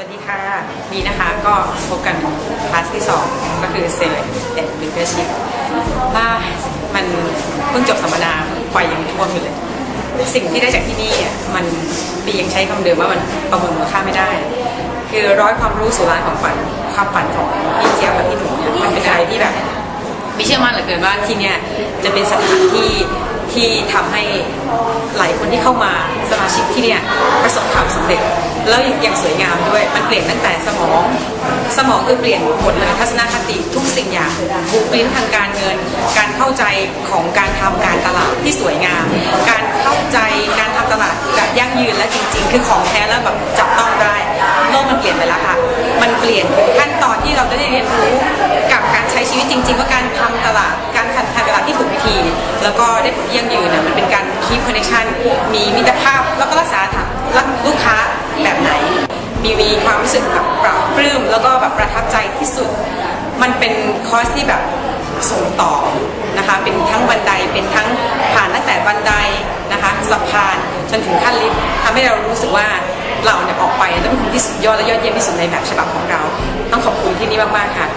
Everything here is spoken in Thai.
สวัสดีค่ะ นี่นะคะก็พบกันคลาสที่ 2 ก็คือเซลล์เด็ดลิเดอร์ชิพว่ามันเพิ่งจบสัมมนาไฟยังท่วมอยู่เลย สิ่งที่ได้จากที่นี่มันปียังใช้คำเดิมว่ามันประเมินมูลค่าไม่ได้ คือร้อยความรู้สู่ล้านของฝันความฝันของพี่เจี๊ยบกับพี่หนุ่มเนี่ยมันเป็นอะไรที่แบบมีเชื่อมั่นเหลือเกินว่าที่เนี่ยจะเป็นสถานที่ที่ทำให้หลายคนที่เข้ามาสมาชิกที่เนี่ยประสบความ แล้วยังสวยงามด้วย มันเปลี่ยนตั้งแต่สมอง สมองคือเปลี่ยนหมดเลยทัศนคติทุกสิ่งอย่างบุคลิกทางการเงิน การเข้าใจของการทำการตลาดที่สวยงาม การเข้าใจการทำตลาดแบบยั่งยืนและจริง ๆ คือของแท้แล้วแบบจับต้องได้โลกมันเปลี่ยนไปแล้วค่ะ มันเปลี่ยนขั้นตอนที่เราจะได้เรียนรู้กับการใช้ชีวิตจริง ๆ ว่าการทำตลาดการทำตลาดที่ถูกวิธี แล้วก็ได้ผลยั่งยืนน่ะมันเป็นการคีปคอนเนคชั่นมีมิตรภาพแล้วก็รักษาฐานรักลูก มีมีความรู้สึกแบบปรับปลื้มแล้วก็แบบประทับใจที่สุด มันเป็นคอร์สที่แบบส่งต่อนะคะ เป็นทั้งบันไดเป็นทั้งผ่านตั้งแต่บันไดนะคะสะพานจนถึงขั้นลิฟต์ทำให้เรารู้สึกว่าเราเนี่ยออกไปต้องเป็นคนที่สุดยอดและยอดเยี่ยมที่สุดในแบบฉบับของเรา ต้องขอบคุณที่นี่มากๆค่ะ